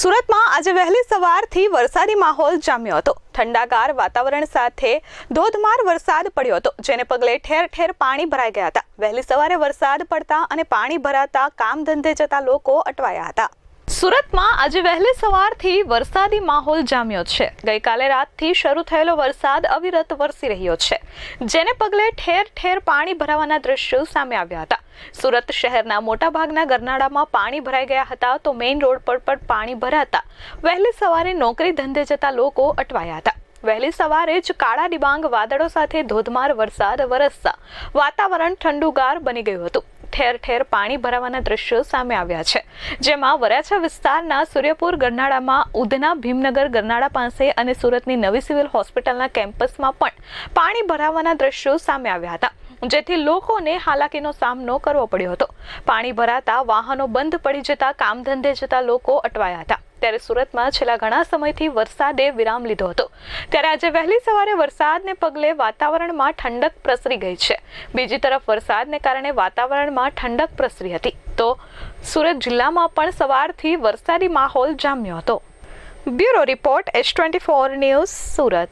સુરતમાં આજે વહેલી સવારથી વરસાદી માહોલ જામ્યો હતો. ઠંડાગાર વાતાવરણ સાથે ધોધમાર વરસાદ પડ્યો હતો, જેને પગલે ઠેર ઠેર પાણી ભરાઈ ગયા હતા. વહેલી સવારે વરસાદ પડતા અને પાણી ભરાતા કામ ધંધે જતા લોકો અટવાયા હતા. સુરતમાં આજે વહેલી સવારથી વરસાદી માહોલ જામ્યો છે. ગઈકાલે રાતથી શરૂ થયેલો વરસાદ અવિરત વરસી રહ્યો છે. જેને પગલે ઠેર ઠેર પાણી ભરાવાના દ્રશ્યો સામે આવ્યા હતા. સુરત શહેરના મોટાભાગના ગરનાળામાં પાણી ભરાઈ ગયા હતા તો મેઇન રોડ પર પણ પાણી ભરાતા વહેલી સવારે નોકરી ધંધે જતા લોકો અટવાયા હતા. વહેલી સવારે જ કાળા ડિબાંગ વાદળો સાથે ધોધમાર વરસાદ વરસતા વાતાવરણ ઠંડુગાર બની ગયું હતું. ઠેર ઠેર પાણી ભરાવાના દ્રશ્યો સામે આવ્યા છે. જેમાં વરાછા વિસ્તારના સૂર્યપુર ગરનાળામાં, ઉધના ભીમનગર ગરનાળા પાસે અને સુરતની નવી સિવિલ હોસ્પિટલના કેમ્પસમાં પણ પાણી ભરાવાના દ્રશ્યો સામે આવ્યા હતા. જેથી લોકોને હાલાકીનો સામનો કરવો પડ્યો હતો. પાણી ભરાતા વાહનો બંધ પડી જતા કામ ધંધે જતા લોકો અટવાયા હતા. ત્યારે સુરતમાં છેલ્લા ઘણા સમયથી વરસાદે વિરામ લીધો હતો. ત્યારે આજે વહેલી સવારે વરસાદને પગલે વાતાવરણમાં ઠંડક પ્રસરી ગઈ છે. બીજી તરફ વરસાદને કારણે વાતાવરણમાં ઠંડક પ્રસરી હતી. તો સુરત જિલ્લામાં પણ સવારથી વરસાદી માહોલ જામ્યો હતો. Bureau report S twenty four news Surat.